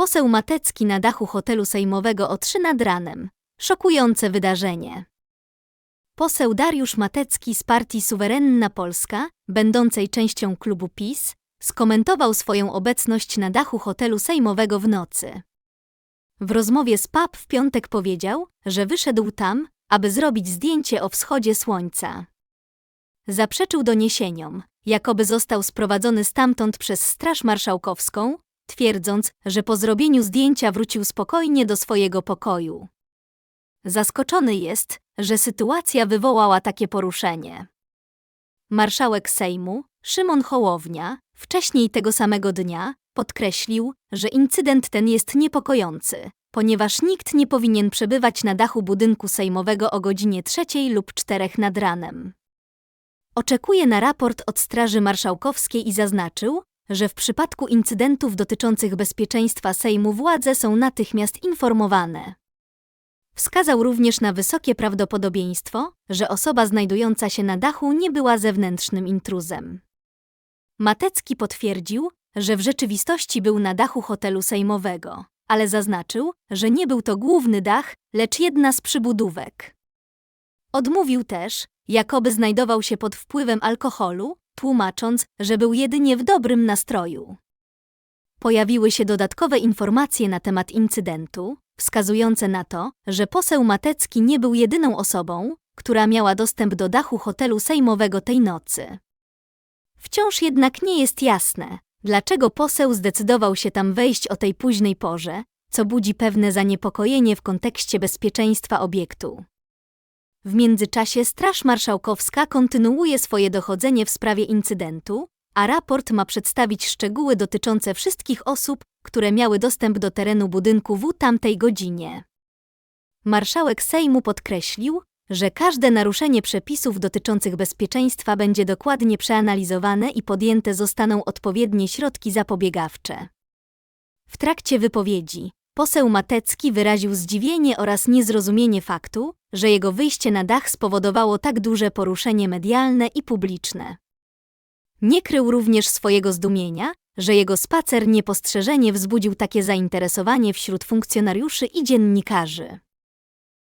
Poseł Matecki na dachu hotelu sejmowego o 3 nad ranem. Szokujące wydarzenie. Poseł Dariusz Matecki z partii Suwerenna Polska, będącej częścią klubu PiS, skomentował swoją obecność na dachu hotelu sejmowego w nocy. W rozmowie z PAP w piątek powiedział, że wyszedł tam, aby zrobić zdjęcie o wschodzie słońca. Zaprzeczył doniesieniom, jakoby został sprowadzony stamtąd przez Straż Marszałkowską, twierdząc, że po zrobieniu zdjęcia wrócił spokojnie do swojego pokoju. Zaskoczony jest, że sytuacja wywołała takie poruszenie. Marszałek Sejmu, Szymon Hołownia, wcześniej tego samego dnia podkreślił, że incydent ten jest niepokojący, ponieważ nikt nie powinien przebywać na dachu budynku sejmowego o godzinie trzeciej lub czterech nad ranem. Oczekuje na raport od Straży Marszałkowskiej i zaznaczył, że w przypadku incydentów dotyczących bezpieczeństwa Sejmu władze są natychmiast informowane. Wskazał również na wysokie prawdopodobieństwo, że osoba znajdująca się na dachu nie była zewnętrznym intruzem. Matecki potwierdził, że w rzeczywistości był na dachu hotelu sejmowego, ale zaznaczył, że nie był to główny dach, lecz jedna z przybudówek. Odmówił też, jakoby znajdował się pod wpływem alkoholu, tłumacząc, że był jedynie w dobrym nastroju. Pojawiły się dodatkowe informacje na temat incydentu, wskazujące na to, że poseł Matecki nie był jedyną osobą, która miała dostęp do dachu hotelu sejmowego tej nocy. Wciąż jednak nie jest jasne, dlaczego poseł zdecydował się tam wejść o tej późnej porze, co budzi pewne zaniepokojenie w kontekście bezpieczeństwa obiektu. W międzyczasie Straż Marszałkowska kontynuuje swoje dochodzenie w sprawie incydentu, a raport ma przedstawić szczegóły dotyczące wszystkich osób, które miały dostęp do terenu budynku w tamtej godzinie. Marszałek Sejmu podkreślił, że każde naruszenie przepisów dotyczących bezpieczeństwa będzie dokładnie przeanalizowane i podjęte zostaną odpowiednie środki zapobiegawcze. W trakcie wypowiedzi poseł Matecki wyraził zdziwienie oraz niezrozumienie faktu, że jego wyjście na dach spowodowało tak duże poruszenie medialne i publiczne. Nie krył również swojego zdumienia, że jego spacer niepostrzeżenie wzbudził takie zainteresowanie wśród funkcjonariuszy i dziennikarzy.